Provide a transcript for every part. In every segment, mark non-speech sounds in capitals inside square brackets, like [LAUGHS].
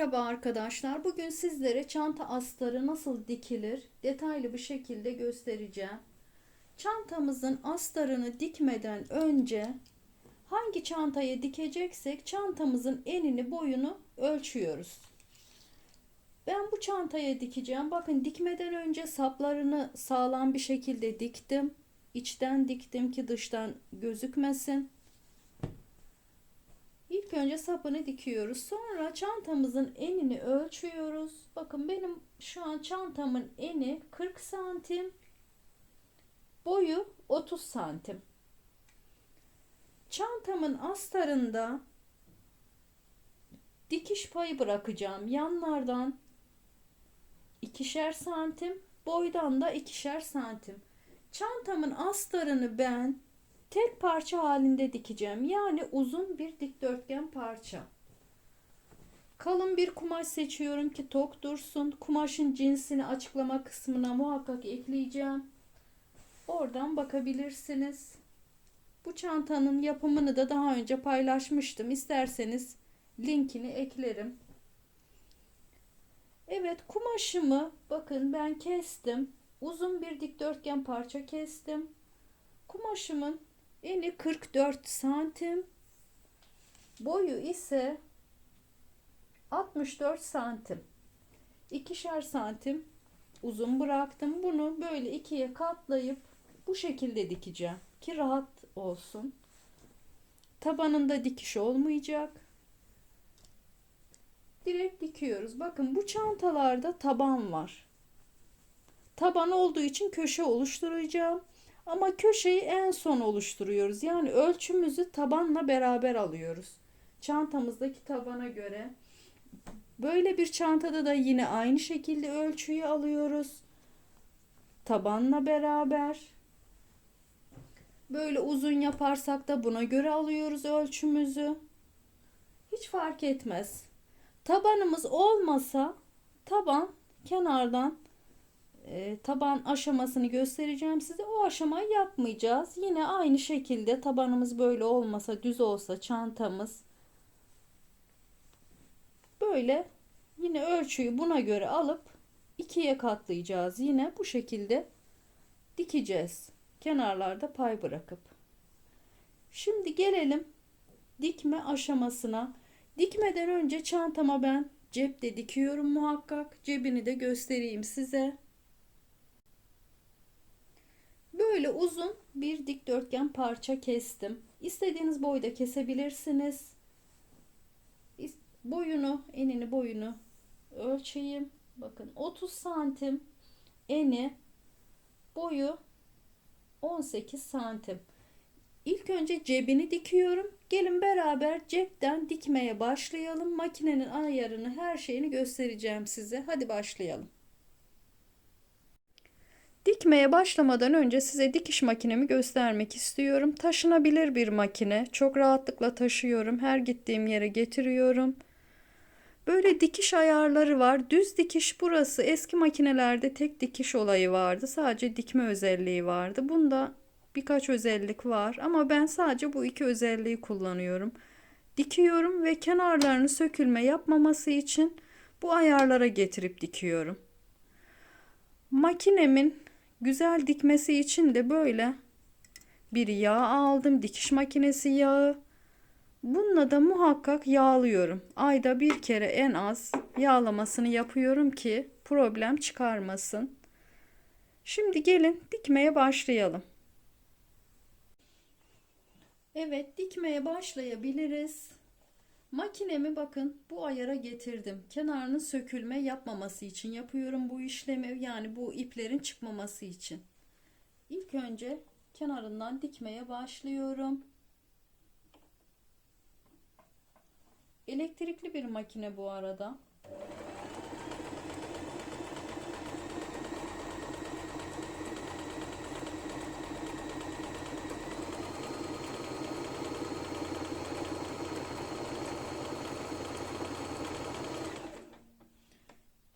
Merhaba arkadaşlar. Bugün sizlere çanta astarı nasıl dikilir detaylı bir şekilde göstereceğim. Çantamızın astarını dikmeden önce hangi çantaya dikeceksek çantamızın enini boyunu ölçüyoruz. Ben bu çantaya dikeceğim. Bakın dikmeden önce saplarını sağlam bir şekilde diktim. İçten diktim ki dıştan gözükmesin. İlk önce sapını dikiyoruz. Sonra çantamızın enini ölçüyoruz. Bakın benim şu an çantamın eni 40 santim. Boyu 30 santim. Çantamın astarında dikiş payı bırakacağım. Yanlardan ikişer santim, boydan da ikişer santim. Çantamın astarını ben tek parça halinde dikeceğim. Yani uzun bir dikdörtgen parça. Kalın bir kumaş seçiyorum ki tok dursun. Kumaşın cinsini açıklama kısmına muhakkak ekleyeceğim. Oradan bakabilirsiniz. Bu çantanın yapımını da daha önce paylaşmıştım. İsterseniz linkini eklerim. Evet kumaşımı bakın ben kestim. Uzun bir dikdörtgen parça kestim. Kumaşımın eni 44 santim. Boyu ise 64 santim. İkişer santim uzun bıraktım. Bunu böyle ikiye katlayıp bu şekilde dikeceğim ki rahat olsun. Tabanında dikiş olmayacak. Direkt dikiyoruz. Bakın bu çantalarda taban var. Taban olduğu için köşe oluşturacağım. Ama köşeyi en son oluşturuyoruz. Yani ölçümüzü tabanla beraber alıyoruz. Çantamızdaki tabana göre. Böyle bir çantada da yine aynı şekilde ölçüyü alıyoruz. Tabanla beraber. Böyle uzun yaparsak da buna göre alıyoruz ölçümüzü. Hiç fark etmez. Tabanımız olmasa taban kenardan e, taban aşamasını göstereceğim size. O aşamayı yapmayacağız. Yine aynı şekilde tabanımız böyle olmasa düz olsa çantamız böyle yine ölçüyü buna göre alıp ikiye katlayacağız. Yine bu şekilde dikeceğiz. Kenarlarda pay bırakıp. Şimdi gelelim dikme aşamasına. Dikmeden önce çantama ben cepte dikiyorum muhakkak. Cebini de göstereyim size. Böyle uzun bir dikdörtgen parça kestim. İstediğiniz boyda kesebilirsiniz. Boyunu, enini boyunu ölçeyim. Bakın 30 santim eni boyu 18 santim. İlk önce cebini dikiyorum. Gelin beraber cepten dikmeye başlayalım. Makinenin ayarını, her şeyini göstereceğim size. Hadi başlayalım. Dikmeye başlamadan önce size dikiş makinemi göstermek istiyorum. Taşınabilir bir makine. Çok rahatlıkla taşıyorum. Her gittiğim yere getiriyorum. Böyle dikiş ayarları var. Düz dikiş burası. Eski makinelerde tek dikiş olayı vardı. Sadece dikme özelliği vardı. Bunda birkaç özellik var ama ben sadece bu iki özelliği kullanıyorum. Dikiyorum ve kenarlarını sökülme yapmaması için bu ayarlara getirip dikiyorum. Makinemin güzel dikmesi için de böyle bir yağ aldım. Dikiş makinesi yağı. Bununla da muhakkak yağlıyorum. Ayda bir kere en az yağlamasını yapıyorum ki problem çıkarmasın. Şimdi gelin dikmeye başlayalım. Evet dikmeye başlayabiliriz. Makinemi bakın bu ayara getirdim. Kenarının sökülme yapmaması için yapıyorum bu işlemi. Yani bu iplerin çıkmaması için. İlk önce kenarından dikmeye başlıyorum. Elektrikli bir makine bu arada.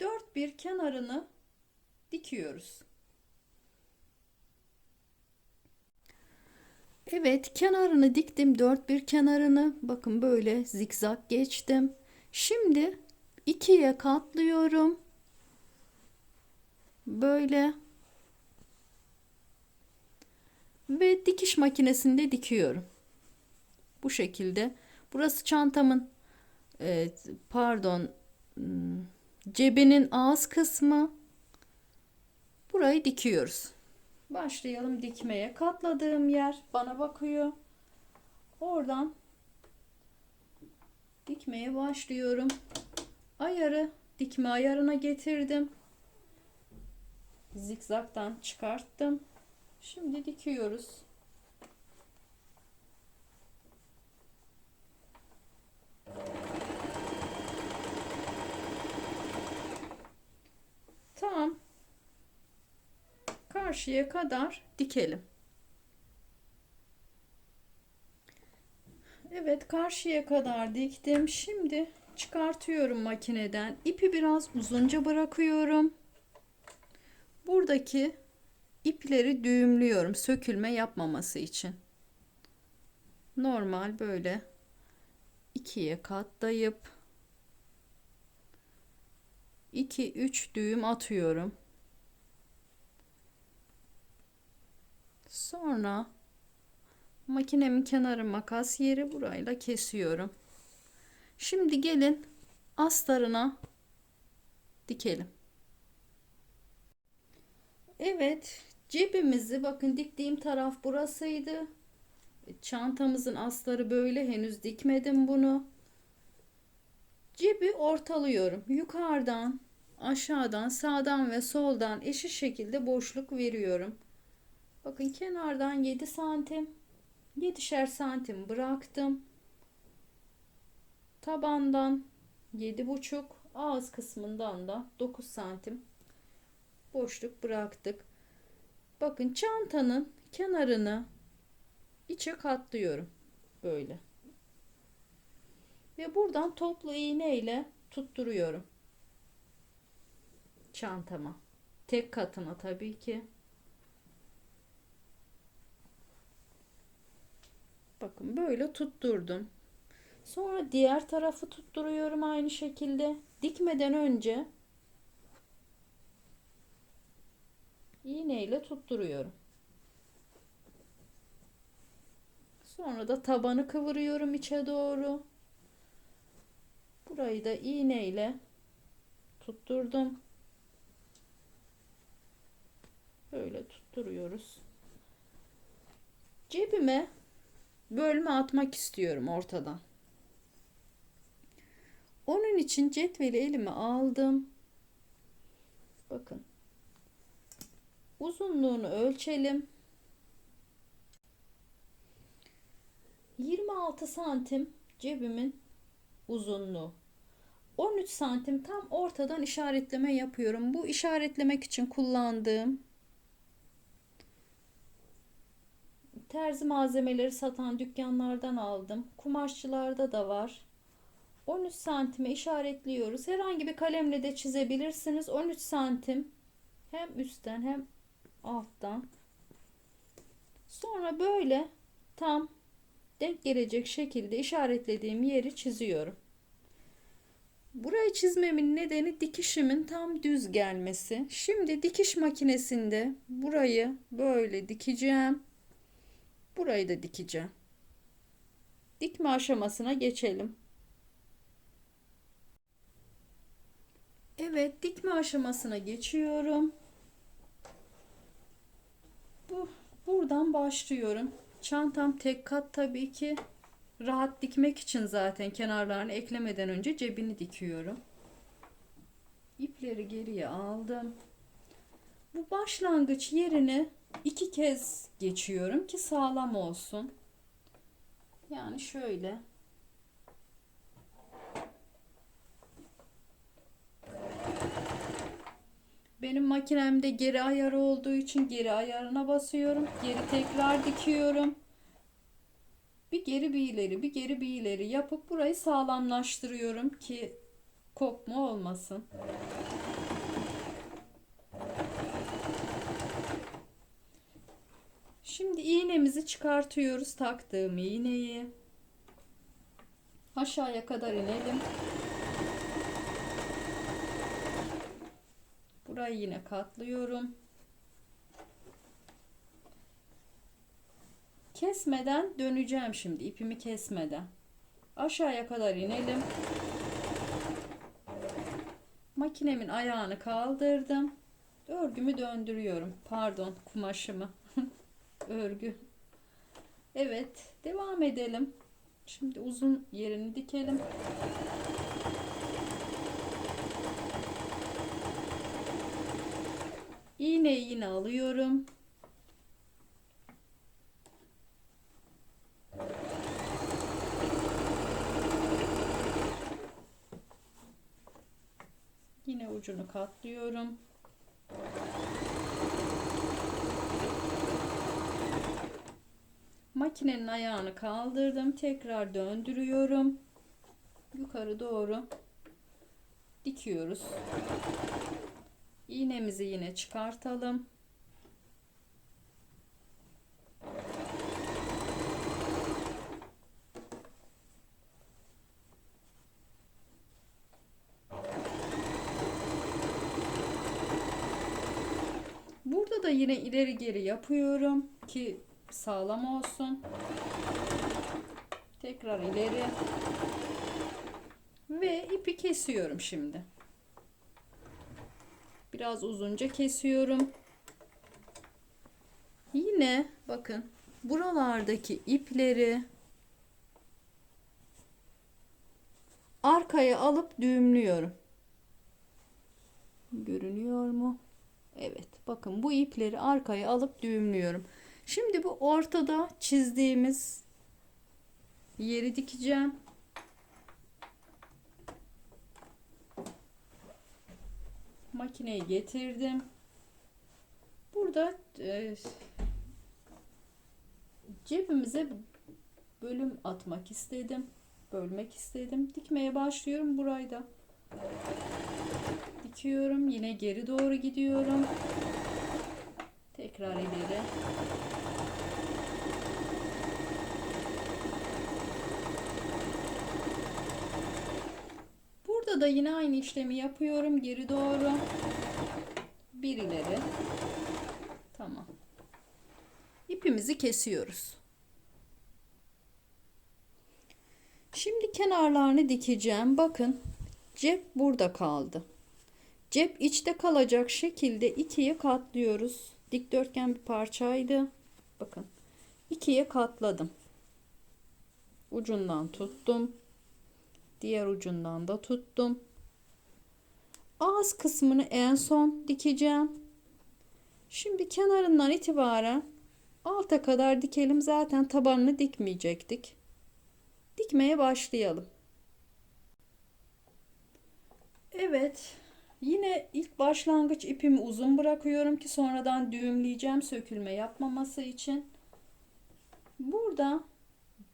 Dört bir kenarını dikiyoruz. Evet kenarını diktim dört bir kenarını bakın böyle zikzak geçtim. Şimdi ikiye katlıyorum. Böyle. Ve dikiş makinesinde dikiyorum. Bu şekilde. Burası çantamın e, pardon cebinin ağız kısmı. Burayı dikiyoruz. Başlayalım dikmeye. Katladığım yer bana bakıyor. Oradan dikmeye başlıyorum. Ayarı dikme ayarına getirdim. Zikzaktan çıkarttım. Şimdi dikiyoruz. Tamam. Karşıya kadar dikelim. Evet karşıya kadar diktim. Şimdi çıkartıyorum makineden. İpi biraz uzunca bırakıyorum. Buradaki ipleri düğümlüyorum sökülme yapmaması için. Normal böyle ikiye katlayıp 2 3 düğüm atıyorum. Sonra makinemin kenarı makas yeri burayla kesiyorum. Şimdi gelin astarına dikelim. Evet, cebimizi bakın diktiğim taraf burasıydı. Çantamızın astarı böyle henüz dikmedim bunu. Cebi ortalıyorum. Yukarıdan, aşağıdan, sağdan ve soldan eşit şekilde boşluk veriyorum. Bakın kenardan 7 santim, 7'şer santim bıraktım. Tabandan 7,5, ağız kısmından da 9 santim boşluk bıraktık. Bakın çantanın kenarını içe katlıyorum. Böyle. Ve buradan toplu iğne ile tutturuyorum. Çantama. Tek katına tabii ki. Bakın böyle tutturdum. Sonra diğer tarafı tutturuyorum aynı şekilde. Dikmeden önce iğne ile tutturuyorum. Sonra da tabanı kıvırıyorum içe doğru. Burayı da iğne ile tutturdum. Böyle tutturuyoruz. Cebime bölme atmak istiyorum ortadan. Onun için cetveli elime aldım. Bakın. Uzunluğunu ölçelim. 26 santim cebimin uzunluğu. 13 santim tam ortadan işaretleme yapıyorum. Bu işaretlemek için kullandığım terzi malzemeleri satan dükkanlardan aldım. Kumaşçılarda da var. 13 santime işaretliyoruz. Herhangi bir kalemle de çizebilirsiniz. 13 santim hem üstten hem alttan. Sonra böyle tam denk gelecek şekilde işaretlediğim yeri çiziyorum. Burayı çizmemin nedeni dikişimin tam düz gelmesi. Şimdi dikiş makinesinde burayı böyle dikeceğim. Burayı da dikeceğim. Dikme aşamasına geçelim. Evet, dikme aşamasına geçiyorum. Bu buradan başlıyorum. Çantam tek kat tabii ki. Rahat dikmek için zaten kenarlarını eklemeden önce cebini dikiyorum. İpleri geriye aldım. Bu başlangıç yerini iki kez geçiyorum ki sağlam olsun. Yani şöyle. Benim makinemde geri ayarı olduğu için geri ayarına basıyorum. Geri tekrar dikiyorum bir geri bir ileri bir geri bir ileri yapıp burayı sağlamlaştırıyorum ki kopma olmasın. Şimdi iğnemizi çıkartıyoruz taktığım iğneyi. Aşağıya kadar inelim. Burayı yine katlıyorum. Kesmeden döneceğim şimdi ipimi kesmeden. Aşağıya kadar inelim. Makinemin ayağını kaldırdım. Örgümü döndürüyorum. Pardon, kumaşımı. [LAUGHS] Örgü. Evet, devam edelim. Şimdi uzun yerini dikelim. İğneyi yine alıyorum. Yine ucunu katlıyorum. Makinenin ayağını kaldırdım. Tekrar döndürüyorum. Yukarı doğru dikiyoruz. İğnemizi yine çıkartalım. Burada da yine ileri geri yapıyorum ki sağlam olsun. Tekrar ileri. Ve ipi kesiyorum şimdi. Biraz uzunca kesiyorum. Yine bakın buralardaki ipleri arkaya alıp düğümlüyorum. Görünüyor mu? Evet. Bakın bu ipleri arkaya alıp düğümlüyorum. Şimdi bu ortada çizdiğimiz yeri dikeceğim. Makineyi getirdim. Burada e, cebimize bölüm atmak istedim. Bölmek istedim. Dikmeye başlıyorum burayı da. Dikiyorum. Yine geri doğru gidiyorum. Tekrar ileri. Burada da yine aynı işlemi yapıyorum. Geri doğru. Bir ileri. Tamam. İpimizi kesiyoruz. Şimdi kenarlarını dikeceğim. Bakın cep burada kaldı. Cep içte kalacak şekilde ikiye katlıyoruz. Dikdörtgen bir parçaydı. Bakın. ikiye katladım. Ucundan tuttum. Diğer ucundan da tuttum. Ağız kısmını en son dikeceğim. Şimdi kenarından itibaren alta kadar dikelim. Zaten tabanını dikmeyecektik. Dikmeye başlayalım. Evet. Yine ilk başlangıç ipimi uzun bırakıyorum ki sonradan düğümleyeceğim sökülme yapmaması için. Burada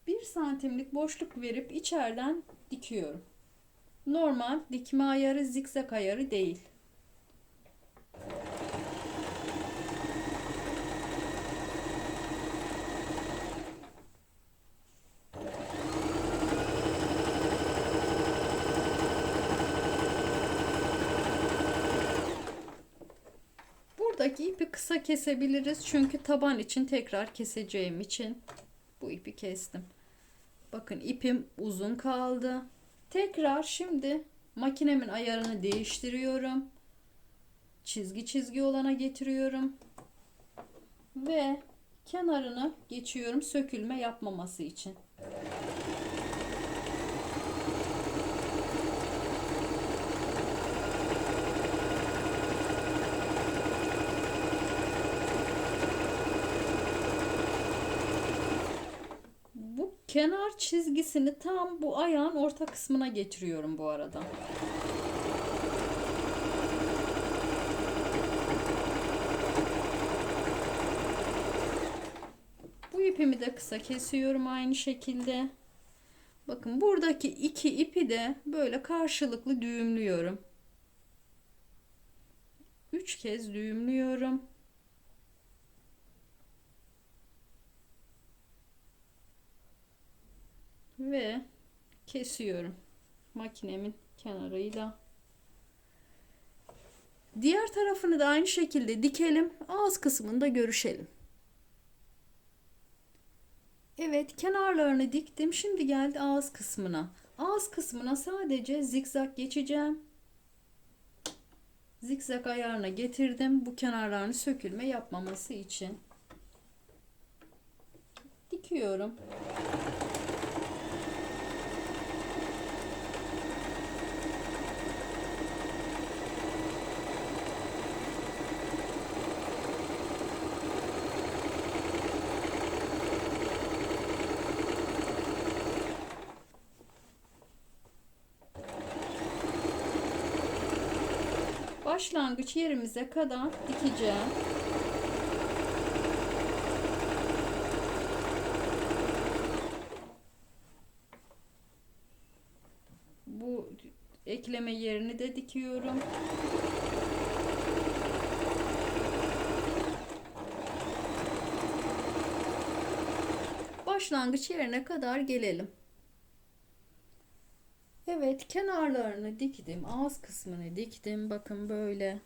bir santimlik boşluk verip içeriden dikiyorum. Normal dikme ayarı zikzak ayarı değil. Buradaki ipi kısa kesebiliriz. Çünkü taban için tekrar keseceğim için bu ipi kestim. Bakın ipim uzun kaldı. Tekrar şimdi makinemin ayarını değiştiriyorum. Çizgi çizgi olana getiriyorum. Ve kenarını geçiyorum sökülme yapmaması için. Bu kenar çizgisini tam bu ayağın orta kısmına getiriyorum bu arada. Bu ipimi de kısa kesiyorum aynı şekilde. Bakın buradaki iki ipi de böyle karşılıklı düğümlüyorum. Üç kez düğümlüyorum. ve kesiyorum makinemin kenarıyla. Diğer tarafını da aynı şekilde dikelim. Ağız kısmında görüşelim. Evet, kenarlarını diktim. Şimdi geldi ağız kısmına. Ağız kısmına sadece zikzak geçeceğim. Zikzak ayarına getirdim. Bu kenarlarını sökülme yapmaması için. Dikiyorum. Başlangıç yerimize kadar dikeceğim. Bu ekleme yerini de dikiyorum. Başlangıç yerine kadar gelelim. Evet, kenarlarını diktim. Ağız kısmını diktim. Bakın böyle.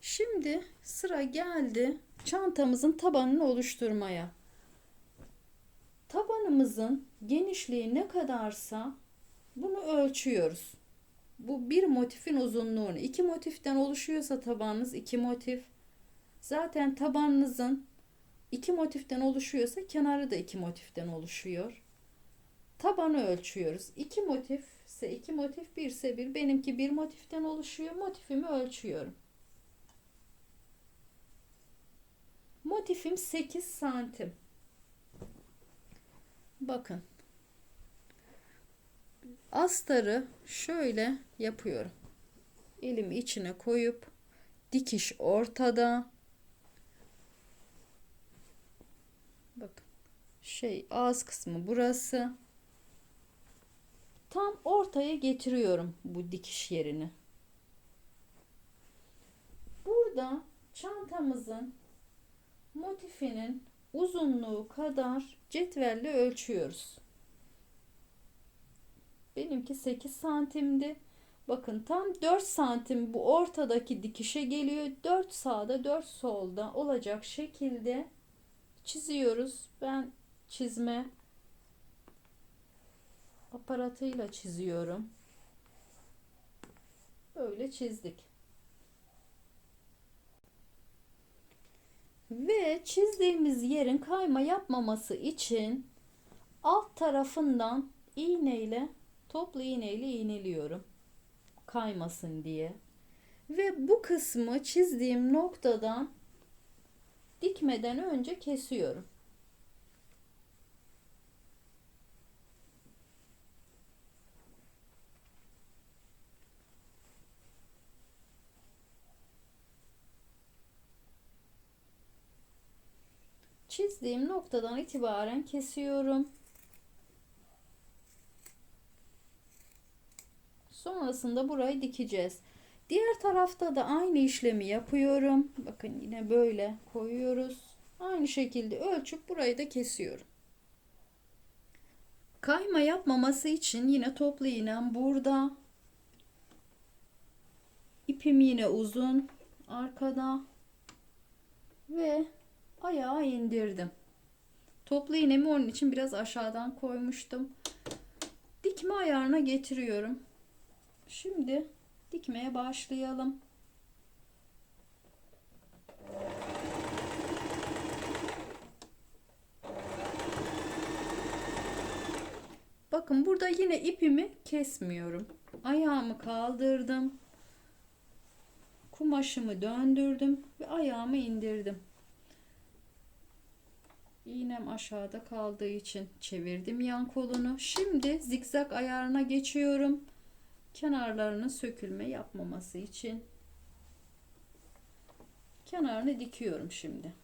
Şimdi sıra geldi çantamızın tabanını oluşturmaya. Tabanımızın genişliği ne kadarsa bunu ölçüyoruz. Bu bir motifin uzunluğunu. iki motiften oluşuyorsa tabanınız iki motif. Zaten tabanınızın iki motiften oluşuyorsa kenarı da iki motiften oluşuyor. Tabanı ölçüyoruz. İki motif ise iki motif, bir ise bir. Benimki bir motiften oluşuyor. Motifimi ölçüyorum. Motifim 8 santim. Bakın. Astarı şöyle yapıyorum. Elimi içine koyup dikiş ortada. Bakın. Şey ağız kısmı burası. Tam ortaya getiriyorum bu dikiş yerini. Burada çantamızın motifinin uzunluğu kadar cetvelle ölçüyoruz. Benimki 8 santimdi. Bakın tam 4 santim bu ortadaki dikişe geliyor. 4 sağda 4 solda olacak şekilde çiziyoruz. Ben çizme aparatıyla çiziyorum. Böyle çizdik. Ve çizdiğimiz yerin kayma yapmaması için alt tarafından iğneyle toplu iğneyle iğneliyorum. Kaymasın diye. Ve bu kısmı çizdiğim noktadan dikmeden önce kesiyorum. Çizdiğim noktadan itibaren kesiyorum. Sonrasında burayı dikeceğiz. Diğer tarafta da aynı işlemi yapıyorum. Bakın yine böyle koyuyoruz. Aynı şekilde ölçüp burayı da kesiyorum. Kayma yapmaması için yine toplu iğnem burada. İpim yine uzun arkada ve ayağa indirdim. Toplu iğnemi onun için biraz aşağıdan koymuştum. Dikme ayarına getiriyorum. Şimdi dikmeye başlayalım. Bakın burada yine ipimi kesmiyorum. Ayağımı kaldırdım. Kumaşımı döndürdüm ve ayağımı indirdim. İğnem aşağıda kaldığı için çevirdim yan kolunu. Şimdi zikzak ayarına geçiyorum. Kenarlarının sökülme yapmaması için. Kenarını dikiyorum şimdi.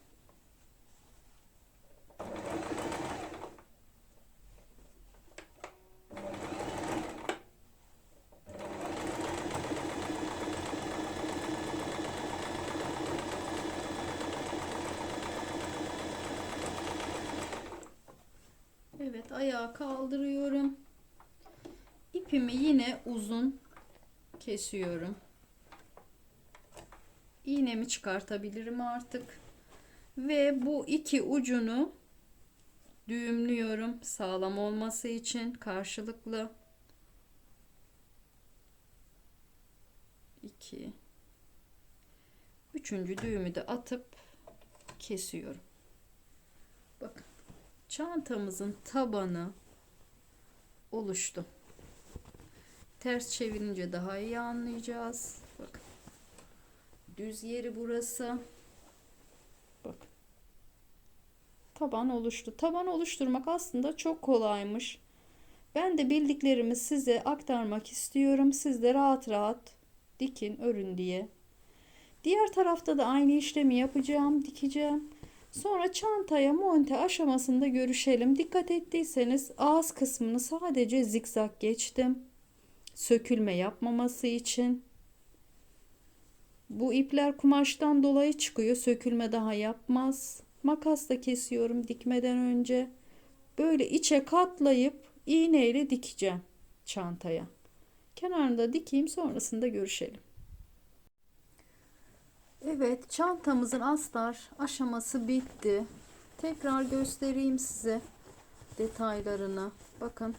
Ayağı kaldırıyorum. İpimi yine uzun kesiyorum. iğnemi çıkartabilirim artık. Ve bu iki ucunu düğümlüyorum sağlam olması için karşılıklı. 2 Üçüncü düğümü de atıp kesiyorum. Çantamızın tabanı oluştu. Ters çevirince daha iyi anlayacağız. Bakın. Düz yeri burası. Bakın. Taban oluştu. Taban oluşturmak aslında çok kolaymış. Ben de bildiklerimi size aktarmak istiyorum. Siz de rahat rahat dikin, örün diye. Diğer tarafta da aynı işlemi yapacağım, dikeceğim. Sonra çantaya monte aşamasında görüşelim. Dikkat ettiyseniz ağız kısmını sadece zikzak geçtim. Sökülme yapmaması için. Bu ipler kumaştan dolayı çıkıyor. Sökülme daha yapmaz. Makasla kesiyorum dikmeden önce. Böyle içe katlayıp iğneyle dikeceğim çantaya. Kenarında dikeyim sonrasında görüşelim. Evet çantamızın astar aşaması bitti. Tekrar göstereyim size detaylarını. Bakın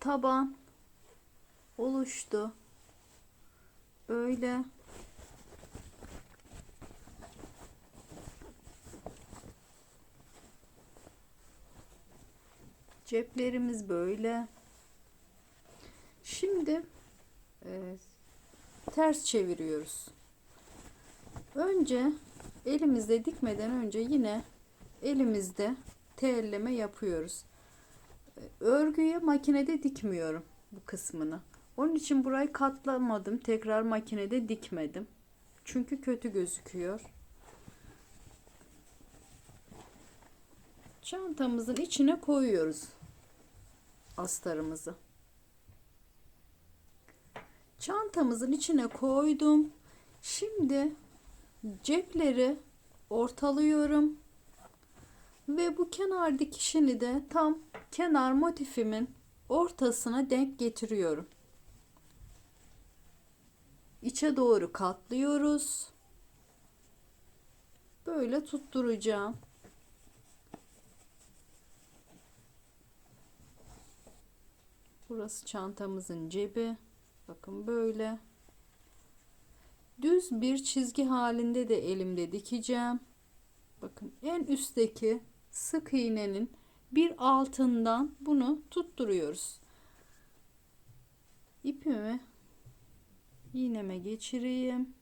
taban oluştu. Böyle ceplerimiz böyle. Şimdi e, ters çeviriyoruz. Önce elimizde dikmeden önce yine elimizde telleme yapıyoruz. Örgüye makinede dikmiyorum bu kısmını. Onun için burayı katlamadım. Tekrar makinede dikmedim. Çünkü kötü gözüküyor. Çantamızın içine koyuyoruz astarımızı. Çantamızın içine koydum. Şimdi cepleri ortalıyorum ve bu kenar dikişini de tam kenar motifimin ortasına denk getiriyorum. İçe doğru katlıyoruz. Böyle tutturacağım. Burası çantamızın cebi. Bakın böyle. Düz bir çizgi halinde de elimde dikeceğim. Bakın en üstteki sık iğnenin bir altından bunu tutturuyoruz. İpimi iğneme geçireyim.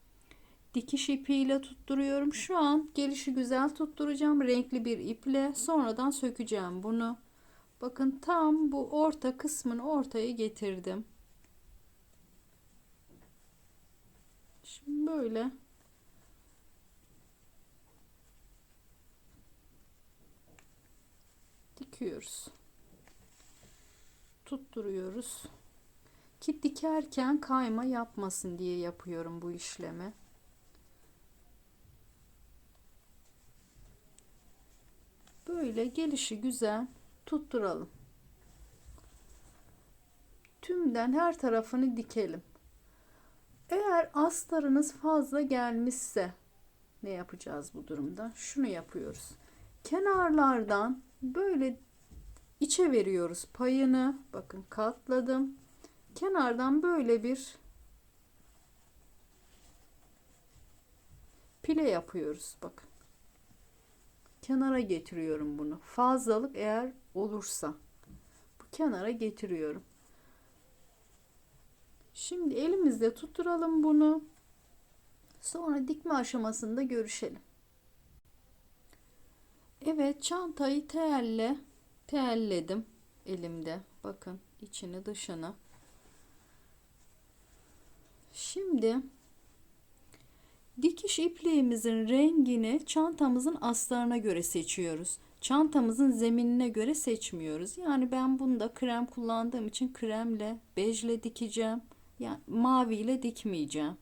Dikiş ipiyle tutturuyorum. Şu an gelişi güzel tutturacağım. Renkli bir iple sonradan sökeceğim bunu. Bakın tam bu orta kısmını ortaya getirdim. Şimdi böyle dikiyoruz. Tutturuyoruz. Ki dikerken kayma yapmasın diye yapıyorum bu işlemi. Böyle gelişi güzel tutturalım. Tümden her tarafını dikelim. Eğer astarınız fazla gelmişse ne yapacağız bu durumda? Şunu yapıyoruz. Kenarlardan böyle içe veriyoruz payını. Bakın katladım. Kenardan böyle bir pile yapıyoruz. Bakın. Kenara getiriyorum bunu. Fazlalık eğer olursa bu kenara getiriyorum. Şimdi elimizde tutturalım bunu. Sonra dikme aşamasında görüşelim. Evet çantayı telle telledim elimde. Bakın içini dışını. Şimdi dikiş ipliğimizin rengini çantamızın astarına göre seçiyoruz. Çantamızın zeminine göre seçmiyoruz. Yani ben bunda krem kullandığım için kremle, bejle dikeceğim. Yani maviyle dikmeyeceğim.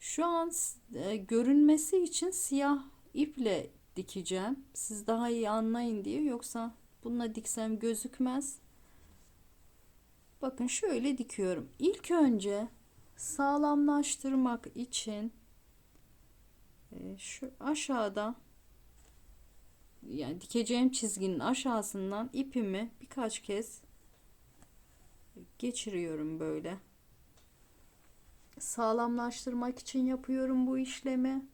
Şu an e, görünmesi için siyah iple dikeceğim. Siz daha iyi anlayın diye yoksa bununla diksem gözükmez. Bakın şöyle dikiyorum. İlk önce sağlamlaştırmak için e, şu aşağıda yani dikeceğim çizginin aşağısından ipimi birkaç kez geçiriyorum böyle. Sağlamlaştırmak için yapıyorum bu işlemi.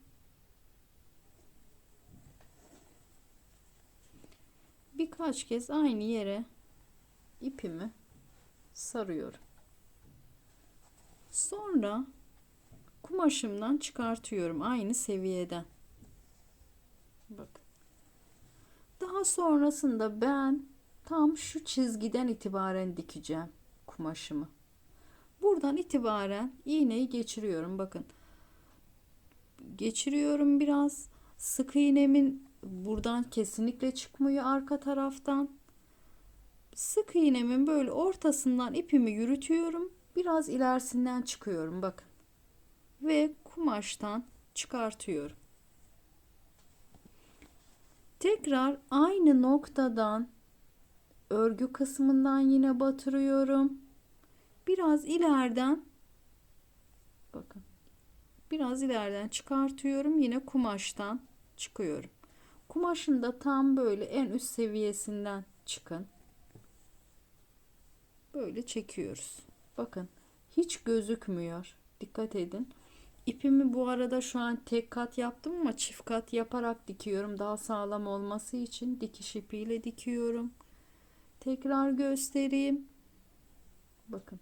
Birkaç kez aynı yere ipimi sarıyorum. Sonra kumaşımdan çıkartıyorum aynı seviyeden. Bakın. Daha sonrasında ben tam şu çizgiden itibaren dikeceğim kumaşımı. Buradan itibaren iğneyi geçiriyorum. Bakın. Geçiriyorum biraz. Sık iğnemin buradan kesinlikle çıkmıyor arka taraftan. Sık iğnemin böyle ortasından ipimi yürütüyorum. Biraz ilerisinden çıkıyorum bakın. Ve kumaştan çıkartıyorum. Tekrar aynı noktadan örgü kısmından yine batırıyorum. Biraz ileriden bakın. Biraz ileriden çıkartıyorum. Yine kumaştan çıkıyorum. Kumaşın da tam böyle en üst seviyesinden çıkın. Böyle çekiyoruz. Bakın hiç gözükmüyor. Dikkat edin. İpimi bu arada şu an tek kat yaptım ama çift kat yaparak dikiyorum. Daha sağlam olması için dikiş ipiyle dikiyorum. Tekrar göstereyim. Bakın.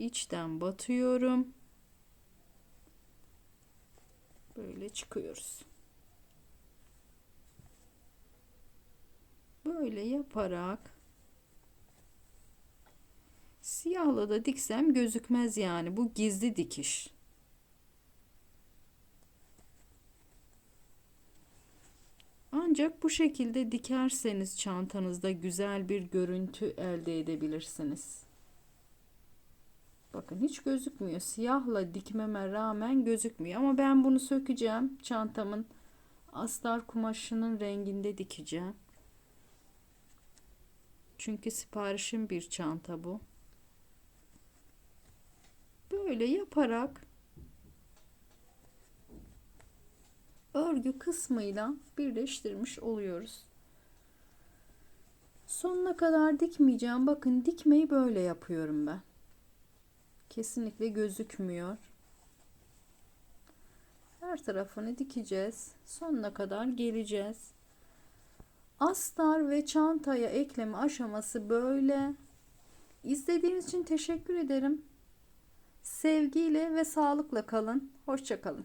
İçten batıyorum. Böyle çıkıyoruz. Böyle yaparak siyahla da diksem gözükmez yani. Bu gizli dikiş. Ancak bu şekilde dikerseniz çantanızda güzel bir görüntü elde edebilirsiniz. Bakın hiç gözükmüyor. Siyahla dikmeme rağmen gözükmüyor. Ama ben bunu sökeceğim. Çantamın astar kumaşının renginde dikeceğim. Çünkü siparişim bir çanta bu. Böyle yaparak örgü kısmıyla birleştirmiş oluyoruz. Sonuna kadar dikmeyeceğim. Bakın dikmeyi böyle yapıyorum ben. Kesinlikle gözükmüyor. Her tarafını dikeceğiz. Sonuna kadar geleceğiz. Astar ve çantaya ekleme aşaması böyle. İzlediğiniz için teşekkür ederim. Sevgiyle ve sağlıkla kalın. Hoşçakalın.